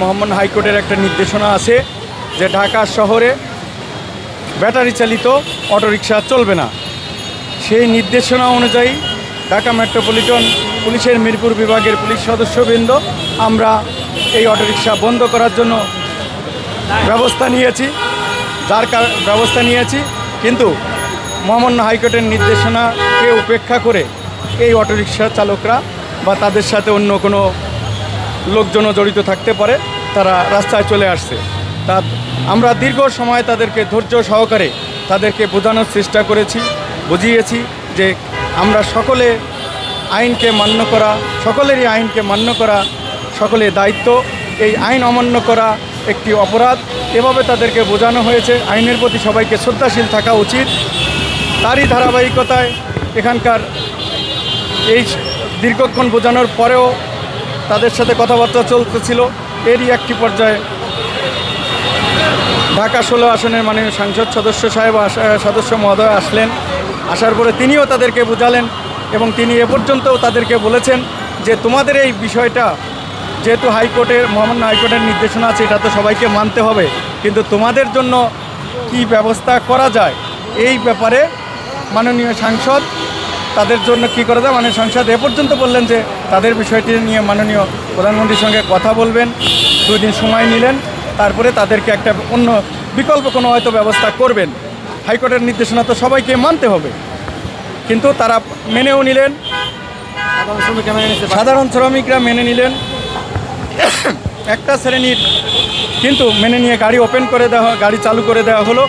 মোহাম্মদ হাইকোর্টের একটা নির্দেশনা আছে যে ঢাকা শহরে ব্যাটারি চালিত অটোরিকশা চলবে না। সেই নির্দেশনা অনুযায়ী ঢাকা মেট্রোপলিটন পুলিশের মিরপুর বিভাগের পুলিশ সদস্যবৃন্দ আমরা এই অটোরিকশা বন্ধ করার জন্য ব্যবস্থা নিয়েছি, যার ব্যবস্থা নিয়েছি। কিন্তু মহামান্য হাইকোর্টের নির্দেশনাকে উপেক্ষা করে এই অটোরিকশা চালকরা বা তাদের সাথে অন্য কোনো লোকজনও জড়িত থাকতে পারে, তারা রাস্তায় চলে আসছে। তা আমরা দীর্ঘ সময় তাদেরকে ধৈর্য সহকারে তাদেরকে বোঝানোর চেষ্টা করেছি, বুঝিয়েছি যে আমরা সকলে আইনকে মান্য করা, সকলেরই আইনকে মান্য করা, সকলের দায়িত্ব। এই আইন অমান্য করা একটি অপরাধ। এভাবে তাদেরকে বোঝানো হয়েছে। আইনের প্রতি সবাইকে শ্রদ্ধাশীল থাকা উচিত। তারই ধারাবাহিকতায় এখানকার এই দীর্ঘক্ষণ বোঝানোর পরেও তাদের সাথে কথাবার্তা চলতেছিল। এরই একটি পর্যায়ে ঢাকা ষোলো আসনের মানে সাংসদ সদস্য সাহেব সদস্য মহোদয় আসলেন। আসার পরে তিনিও তাদেরকে বোঝালেন এবং তিনি এ পর্যন্তও তাদেরকে বলেছেন যে, তোমাদের এই বিষয়টা, যেহেতু হাইকোর্টের, মহামান্য হাইকোর্টের নির্দেশনা আছে, এটা তো সবাইকে মানতে হবে। কিন্তু তোমাদের জন্য কি ব্যবস্থা করা যায়? এই ব্যাপারে মাননীয় সাংসদ তাদের জন্য কি করা যায়? মানে সংসদ এ পর্যন্ত বললেন যে তাদের বিষয়টি নিয়ে মাননীয় প্রধানমন্ত্রীর সঙ্গে কথা বলবেন দুই দিন সময় নিলেন তারপরে তাদেরকে একটা অন্য বিকল্প কোনো হয়তো ব্যবস্থা করবেন। হাইকোর্টের নির্দেশনা তো সবাইকে মানতে হবে। কিন্তু তারা মেনেও নিলেন। সাধারণ শ্রমিকরা মেনে নিলেন। একটা শ্রেণির কিন্তু মেনে নিয়ে গাড়ি ওপেন করে দেওয়া গাড়ি চালু করে দেওয়া হলো।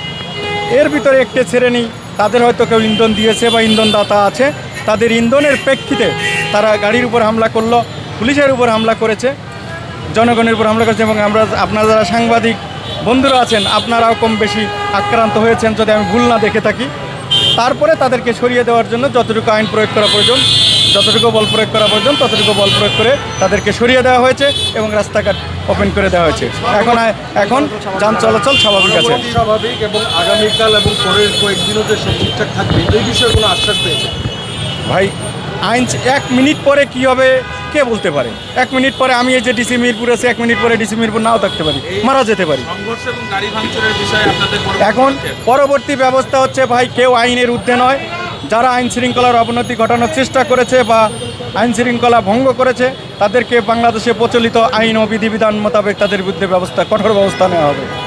এর ভিতরে একটি শ্রেণি তাদের হয়তো কেউ ইন্ধন দিয়েছে বা ইন্ধনদাতা আছে, তাদের ইন্ধনের প্রেক্ষিতে তারা গাড়ির উপর হামলা করল, পুলিশের উপর হামলা করেছে, জনগণের উপর হামলা করেছে এবং আমরা, আপনারা যারা সাংবাদিক, বন্ধুরা আছেন, আপনারাও কম বেশি আক্রান্ত হয়েছেন যদি আমি ভুল না দেখে থাকি। তারপরে তাদেরকে সরিয়ে দেওয়ার জন্য যতটুকু আইন প্রয়োগ করা প্রয়োজন যতটুকু বল প্রয়োগ করা প্রয়োজন ততটুকু বল প্রয়োগ করে তাদেরকে সরিয়ে দেওয়া হয়েছে এবং রাস্তাঘাট ওপেন করে দেওয়া হয়েছে। এখন এখন যান চলাচল স্বাভাবিক আছে। স্বাভাবিক এবং আগামীকাল এবং পরের কয়েকদিনও যে সব ঠিকঠাক থাকবে এই বিষয়ে কোনো আশ্বাস পেয়েছে ভাই আইন এক মিনিট পরে কি হবে কে বলতে পারে? এক মিনিট পরে আমি এই যে ডিসি মিরপুর আছে এক মিনিট পরে ডিসি মিরপুর নাও থাকতে পারি মারা যেতে পারি। এখন পরবর্তী ব্যবস্থা হচ্ছে ভাই কেউ আইনের ঊর্ধ্বে নয়। যারা আইন শৃঙ্খলার অবনতি ঘটানোর চেষ্টা করেছে বা আইন শৃঙ্খলা ভঙ্গ করেছে, তাদেরকে বাংলাদেশে প্রচলিত আইন ও বিধিবিধান মোতাবেক তাদের বিরুদ্ধে ব্যবস্থা, কঠোর ব্যবস্থা নেওয়া হবে।